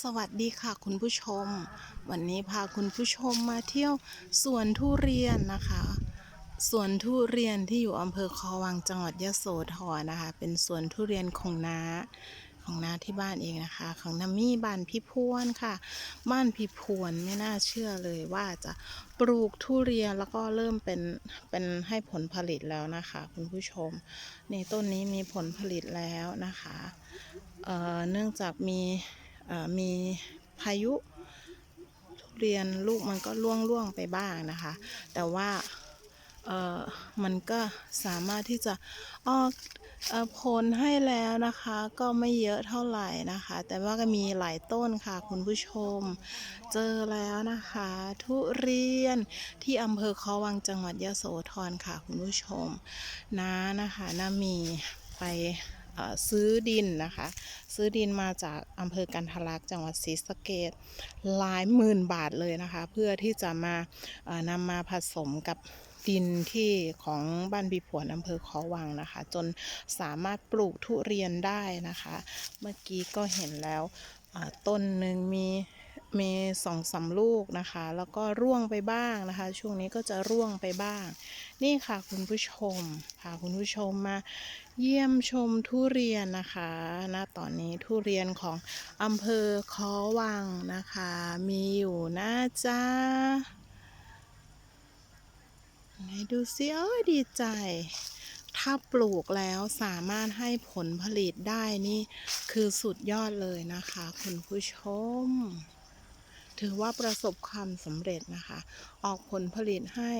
สวัสดีค่ะคุณผู้ชม วันนี้พาคุณผู้ชมมาเที่ยวสวนทุเรียนนะคะสวนทุเรียนที่อยู่อำเภอคอวังจังหวัดยะโสธรนะคะ เป็นสวนทุเรียนของน้าของน้าที่บ้านเองนะคะ ของนามี่บ้านพี่พวนค่ะ บ้านพี่พวนไม่น่าเชื่อเลยว่าจะปลูกทุเรียนแล้วก็เริ่มเป็นเป็นให้ผลผลิตแล้วนะคะ คุณผู้ชมในต้นนี้มีผลผลิตแล้วนะคะเเนื่องจากมี มีพายุทุเรียนลูกมันก็ร่วงร่วงไปบ้างนะคะ แต่ว่ามันก็สามารถที่จะออกเอ่อผลให้แล้วนะคะ ก็ไม่เยอะเท่าไหร่นะคะ แต่ว่าก็มีหลายต้นค่ะคุณผู้ชม เจอแล้วนะคะ ทุเรียนที่อำเภอคอวังจังหวัดยะโสธรค่ะคุณผู้ชมน้านะคะน้ามีไป ซื้อดินนะคะ ซื้อดินมาจากอำเภอกันทะลักจังหวัดศรีสะเกดหลายหมื่นบาทเลยนะคะ เพื่อที่จะมานำมาผสมกับดินที่ของบ้านบีผวนอำเภอขอวังนะคะ จนสามารถปลูกทุเรียนได้นะคะ เมื่อกี้ก็เห็นแล้วต้นหนึ่งมี มีสองสามลูกนะคะ แล้วก็ร่วงไปบ้างนะคะ ช่วงนี้ก็จะร่วงไปบ้าง นี่ค่ะคุณผู้ชมพาคุณผู้ชมมาเยี่ยมชมทุเรียนนะคะณตอนนี้ทุเรียนของอำเภอคอวังนะคะ มีอยู่นะจ๊ะไหนดูสิเอ้ยดีใจ ถ้าปลูกแล้วสามารถให้ผลผลิตได้นี่ คือสุดยอดเลยนะคะ คุณผู้ชม ถือว่าประสบความสำเร็จนะคะ ออกผลผลิตให้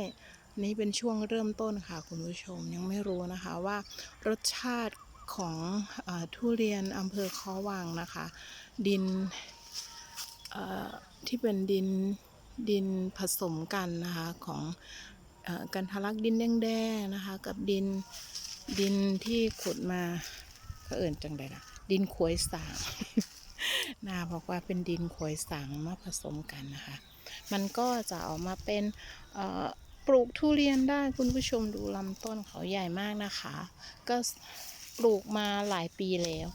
นี่เป็นช่วงเริ่มต้นค่ะคุณผู้ชมยังไม่รู้นะคะว่ารสชาติของอทุเรียนอำเภอคอวังนะคะ ดินที่เป็นดินดินผสมกันนะคะของอกันทะลักดินแดงๆนะคะ กับดินดินที่ขุดมาเขาเอิ่นจังใดล่ะดินขวยสาง นาบอกว่าเป็นดินขวยสางมาผสมกันนะคะ มันก็จะออกมาเป็นปลูกทุเรียนได้คุณผู้ชมดูลำต้นเขาใหญ่มากนะคะ ก็ปลูกมาหลายปีแล้ว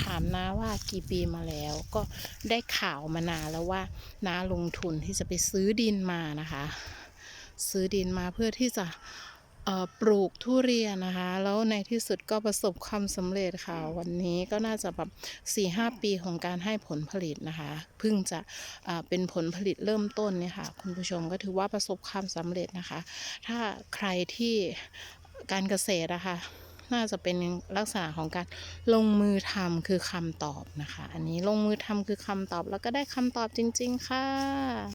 ถามนาว่ากี่ปีมาแล้ว ก็ได้ข่าวมานานแล้วว่านาลงทุนที่จะไปซื้อดินมานะคะ ซื้อดินมาเพื่อที่จะ ปลูกทุเรียนนะคะ แล้วในที่สุดก็ประสบความสำเร็จค่ะ วันนี้ก็น่าจะแบบ4ีหปีของการให้ผลผลิตนะคะ เพิ่งจะอ่าเป็นผลผลิตเริ่มต้นเนี่ยค่ะ คุณผู้ชมก็ถือว่าประสบความสำเร็จนะคะ ถ้าใครที่การเกษตรนะคะน่าจะเป็นลักษณะของการลงมือทำคือคำตอบนะคะ อันนี้ลงมือทำคือคำตอบแล้วก็ได้คำตอบจริง ๆ ค่ะ